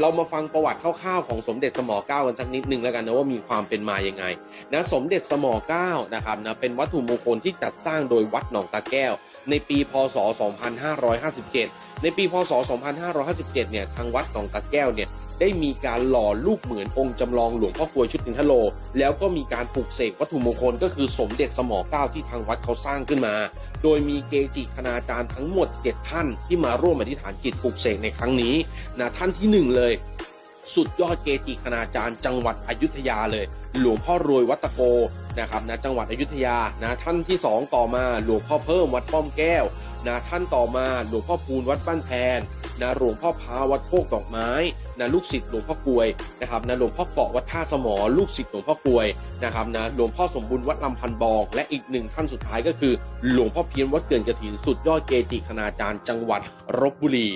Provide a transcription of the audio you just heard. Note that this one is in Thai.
เรามาฟังประวัติคร่าวๆของสมเด็จสมอเก้ากันสักนิดนึงแล้วกันนะว่ามีความเป็นมายังไงนะสมเด็จสมอเก้านะครับนะเป็นวัตถุมงคลที่จัดสร้างโดยวัดหนองตาแก้ว ในปีพศ 2557 ในปีพศ 2557 เนี่ยทางวัดหนองตาแก้วเนี่ย ได้มีการหล่อรูปเหมือนองค์จำลองหลวงพ่อกลวยชุตินทโล แล้วก็มีการปลูกเสกวัตถุมงคลก็คือสมเด็จสมอเก้าที่ทางวัดเขาสร้างขึ้นมา โดยมีเกจิคณาจารย์ทั้งหมด 7 ท่านที่มาร่วมอธิษฐานจิตปลูกเสกในครั้งนี้นะท่านที่หนึ่งเลย สุดยอดเกจิคณาจารย์ จังหวัดอยุธยาเลย หลวงพ่อรวยวัดตโกนะครับนะจังหวัดอยุธยานะท่านที่สองต่อมาหลวงพ่อเพิ่มวัดป้อมแก้วนะท่านต่อมาหลวงพ่อพูนวัดบ้านแพน นะหลวงพ่อพาวัดโคกดอกไม้นะลูกศิษย์หลวงพ่อกลวยนะครับนะหลวงพ่อเกาะวัดท่าสมอ ลูกศิษย์หลวงพ่อกลวยนะครับนะหลวงพ่อสมบูรณ์วัดลำพันบอง และอีกหนึ่งท่านสุดท้ายก็คือ หลวงพ่อเพียรวัดเกินกระถินสุดยอดเกจิคณาจารย์จังหวัดลบบุรี